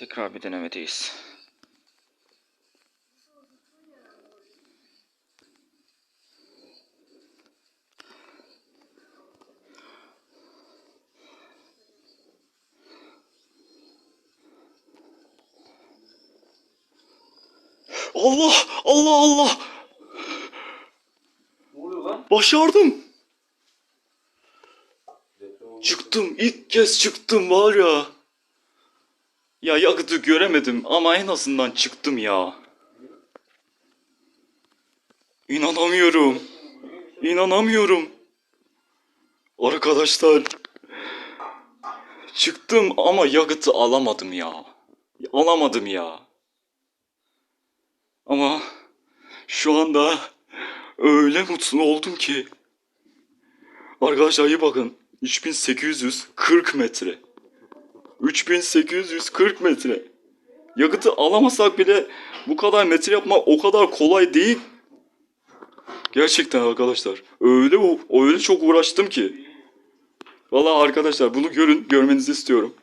Tekrar bir denemedeyiz. Allah! Allah Allah! Ne oluyor lan? Başardım. Çıktım. ilk kez çıktım var ya. Ya yakıtı göremedim ama en azından çıktım ya. İnanamıyorum. İnanamıyorum. Arkadaşlar. Çıktım ama yakıtı alamadım ya. Alamadım ya. Ama şu anda öyle mutlu oldum ki. Arkadaşlar iyi bakın. 3840 metre. 3840 metre. Yakıtı alamasak bile bu kadar metre yapmak o kadar kolay değil. Gerçekten arkadaşlar. Öyle öyle çok uğraştım ki. Vallahi arkadaşlar bunu görün, görmenizi istiyorum.